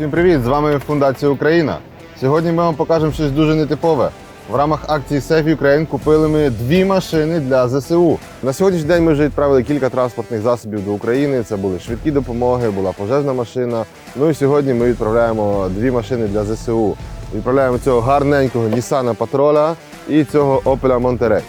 Всім привіт! З вами Фундація Україна. Сьогодні ми вам покажемо щось дуже нетипове. В рамах акції Save Ukraine купили ми дві машини для ЗСУ. На сьогоднішній день ми вже відправили кілька транспортних засобів до України. Це були швидкі допомоги, була пожежна машина. Ну і сьогодні ми відправляємо дві машини для ЗСУ. Відправляємо цього гарненького Nissan Patrola і цього Monterey.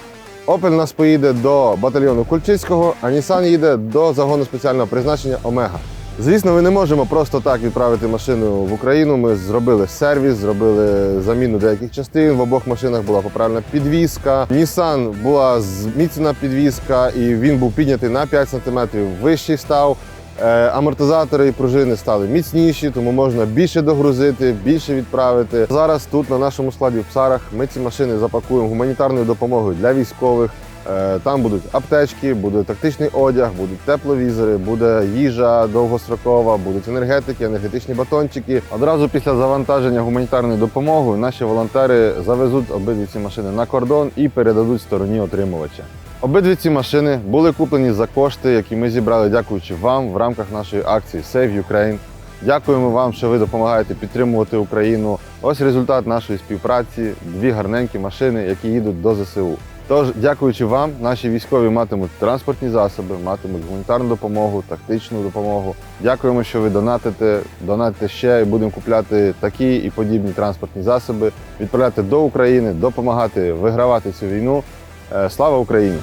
Opel у нас поїде до батальйону Кульчицького, а Nissan їде до загону спеціального призначення Омега. Звісно, ми не можемо просто так відправити машину в Україну. Ми зробили сервіс, зробили заміну деяких частин. В обох машинах була поправлена підвізка. Nissan була зміцнена підвізка, і він був піднятий на 5 см вищий став. Е, Амортизатори і пружини стали міцніші, тому можна більше догрузити, більше відправити. Зараз тут на нашому складі в Псарах ми ці машини запакуємо гуманітарною допомогою для військових. Е, Там будуть аптечки, буде тактичний одяг, будуть тепловізори, буде їжа довгострокова, будуть енергетики, енергетичні батончики. Одразу після завантаження гуманітарною допомогою наші волонтери завезуть обидві ці машини на кордон і передадуть стороні отримувача. Обидві ці машини були куплені за кошти, які ми зібрали, дякуючи вам в рамках нашої акції Save Ukraine. Дякуємо вам, що ви допомагаєте підтримувати Україну. Ось результат нашої співпраці: дві гарненькі машини, які їдуть до ЗСУ. Тож, дякуючи вам, наші військові матимуть транспортні засоби, матимуть гуманітарну допомогу, тактичну допомогу. Дякуємо, що ви донатите. Донатите ще і будемо купляти такі і подібні транспортні засоби, відправляти до України, допомагати вигравати цю війну. Е, Слава Україні!